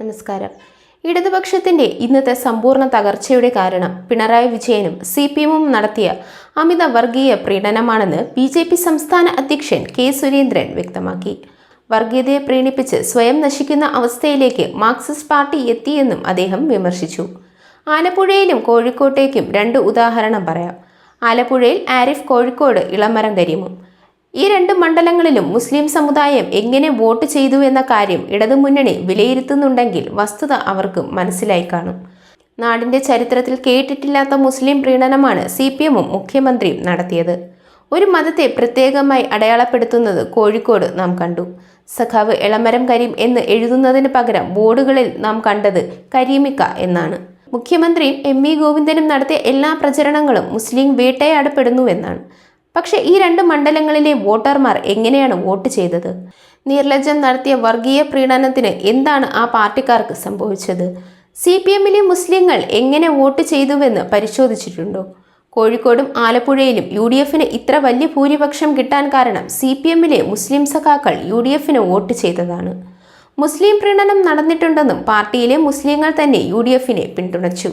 നമസ്കാരം. ഇടതുപക്ഷത്തിന്റെ ഇന്നത്തെ സമ്പൂർണ തകർച്ചയുടെ കാരണം പിണറായി വിജയനും സി പി എമ്മും നടത്തിയ അമിത വർഗീയ പ്രീണനമാണെന്ന് ബി ജെ പി സംസ്ഥാന അധ്യക്ഷൻ കെ സുരേന്ദ്രൻ വ്യക്തമാക്കി. വർഗീയതയെ പ്രീണിപ്പിച്ച് സ്വയം നശിക്കുന്ന അവസ്ഥയിലേക്ക് മാർക്സിസ്റ്റ് പാർട്ടി എത്തിയെന്നും അദ്ദേഹം വിമർശിച്ചു. ആലപ്പുഴയിലും കോഴിക്കോട്ടേക്കും രണ്ട് ഉദാഹരണം പറയാം. ആലപ്പുഴയിൽ ആരിഫ് കോഴിക്കോട് ഇളമരം കരിമും. ഈ രണ്ട് മണ്ഡലങ്ങളിലും മുസ്ലിം സമുദായം എങ്ങനെ വോട്ട് ചെയ്തു എന്ന കാര്യം ഇടതുമുന്നണി വിലയിരുത്തുന്നുണ്ടെങ്കിൽ വസ്തുത അവർക്ക് മനസ്സിലായി കാണും. നാടിന്റെ ചരിത്രത്തിൽ കേട്ടിട്ടില്ലാത്ത മുസ്ലിം പ്രീണനമാണ് സി പി എമ്മും മുഖ്യമന്ത്രിയും നടത്തിയത്. ഒരു മതത്തെ പ്രത്യേകമായി അടയാളപ്പെടുത്തുന്നത് കോഴിക്കോട് നാം കണ്ടു. സഖാവ് എളമരം കരീം എന്ന് എഴുതുന്നതിന് പകരം ബോർഡുകളിൽ നാം കണ്ടത് കരീമിക്ക എന്നാണ്. മുഖ്യമന്ത്രിയും എം വി ഗോവിന്ദനും നടത്തിയ എല്ലാ പ്രചരണങ്ങളും മുസ്ലിം വേട്ടയാടപ്പെടുന്നുവെന്നാണ്. പക്ഷേ ഈ രണ്ട് മണ്ഡലങ്ങളിലെ വോട്ടർമാർ എങ്ങനെയാണ് വോട്ട് ചെയ്തത്? നിർലജ്ജം നടത്തിയ വർഗീയ പ്രീണനത്തിന് എന്താണ് ആ പാർട്ടിക്കാർക്ക് സംഭവിച്ചത്? സി പി എമ്മിലെ മുസ്ലിങ്ങൾ എങ്ങനെ വോട്ട് ചെയ്തുവെന്ന് പരിശോധിച്ചിട്ടുണ്ടോ? കോഴിക്കോടും ആലപ്പുഴയിലും യു ഡി എഫിന് ഇത്ര വലിയ ഭൂരിപക്ഷം കിട്ടാൻ കാരണം സി പി എമ്മിലെ മുസ്ലിം സഖാക്കൾ യു ഡി എഫിന് വോട്ട് ചെയ്തതാണ്. മുസ്ലിം പ്രീണനം നടന്നിട്ടുണ്ടെന്നും പാർട്ടിയിലെ മുസ്ലിങ്ങൾ തന്നെ യു ഡി എഫിനെ പിന്തുണച്ചു.